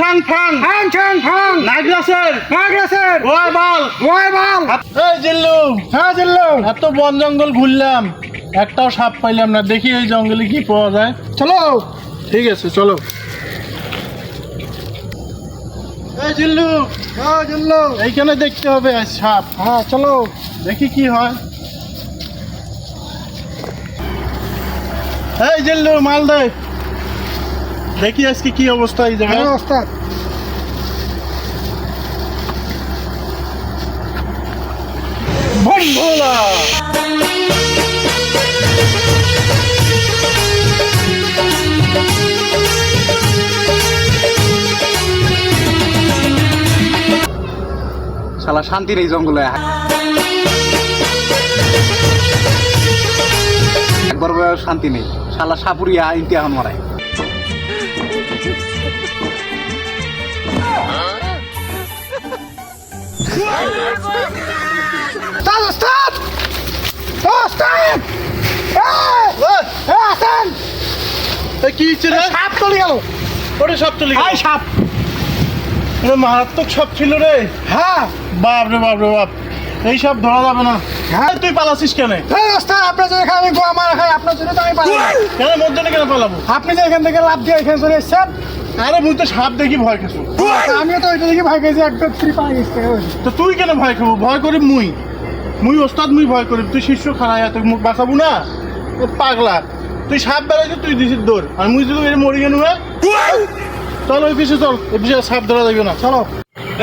সাং ফাং ফাং ফাং নাগরাসের নাগরাসের Y বাল Y বাল এই জিল্লু। হ্যাঁ জিল্লু। এত বন জঙ্গল ঘুরলাম। একটাও সাপ পাইলাম না। দেখি এই জঙ্গলে কি পাওয়া যায়। চলো। ঠিক আছে চলো। এই জিল্লু। হ্যাঁ জিল্লু। এইখানে দেখতে হবে সাপ। হ্যাঁ চলো। দেখি কি হয়। এই জিল্লু মাল দে দেখি আজকে কি অবস্থা এই জায়গায়। ভোলা শালা শান্তি নেই জঙ্গলে একবার শান্তি নেই। শালা সাপুরিয়া ইমতিহান মারায়। ওস্তাদ ওস্তাদ এই, এই, আসেন কি রে সাপ চলে গেল। ওরে সব চলে গেল। সাপ। মারাত্মক সব ছিল রে। হ্যাঁ। বাপ রে বাপ রে বাপ। এই সব ধরা যাবে না। হ্যাঁ। তুই পালাছিস কেন? আপনার জন্য আমি গোয়া মারা খাই আপনার জন্য তো আমি পারলাম কেন মধ্যে কেন পালাবো? আপনি যে এখান থেকে লাভ দিয়ে এখানে চলে এসছেন আরে মুই তো সাপ দেখি ভয় খেছো আমিও তো ওইটা দেখি গেছি একদম ফ্রি পাই গেছি তো তুই কেন ভয় খাব? ভয় করি মুই। মুই ওস্তাদ মুই ভয় করি। তুই শিষ্য খারাই তুই মুখ বাঁচাবো না? ও পাগলা। তুই সাপ বেড়াইছে তুই দিছিস দৌড়। আর মুই যদি এর মরি গেল চল ওই পিছিয়ে চল। ওই পিছিয়ে সাপ ধরা যাবে না। চলো।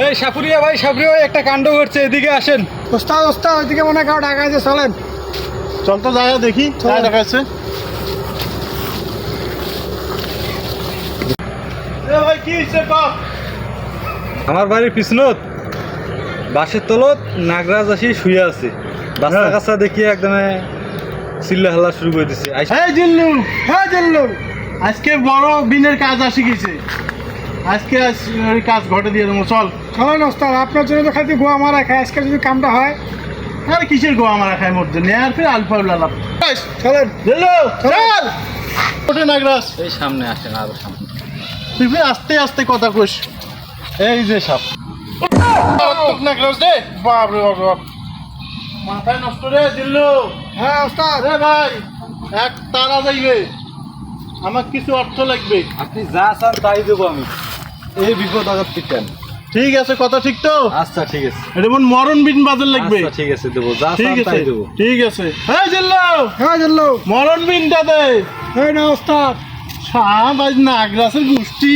এই সাপুরিয়া ভাই সাপুরিয়া ভাই একটা কাণ্ড ঘটছে এদিকে আসেন। ওস্তাদ ওস্তাদ ওইদিকে মনে হয় কারও টাকা আছে চলেন। চল তো যায় দেখি। চল। যা আমার বাড়ির পিছনত বাসের তলত নাগরাজ আসি শুয়ে আছে। বাচ্চা হ্যাঁ। কাচ্চা দেখি একদম চিল্লা হাল্লা শুরু করে দিছে। আইস- জিল্লু হ্যাঁ জিল্লু আজকে বড় বিনের কাজ আসি গেছে। আজকে ওই কাজ ঘটে দিয়ে দেবো চল। চলেন ওস্তাদ আপনার জন্য তো খালি গোয়া মারা খাই আজকে যদি কামটা হয়। আর কিসের গোয়া মারা খায় মধ্যে নিয়ে আর ফির আলফা উল্লালাম চলেন। জিল্লু চল। ওঠে নাগরাজ। এই সামনে আসেন আরও সামনে। তুই আস্তে আস্তে কথা কইস। এই যে সাপ। বাপ রে বাপ রে বাপ মাথায় নষ্ট রে জিল্লু হ্যাঁ ওস্তাদ। রে ভাই এক তারা যাইবে। আমার কিছু অর্থ লাগবে। আপনি যা চান তাই দেবো আমি। এই বিপদ আঘাত ঠিক আছে কথা ঠিক তো? আচ্ছা ঠিক আছে। এটা মন মরণ বিন বাজার লাগবে। আচ্ছা ঠিক আছে দেবো। যা ঠিক আছে দেবো। ঠিক আছে। হ্যাঁ জিল্লু হ্যাঁ জিল্লু মরণ বিনটা দে। এই না ওস্তাদ। আজ নাগরাসের গোষ্ঠী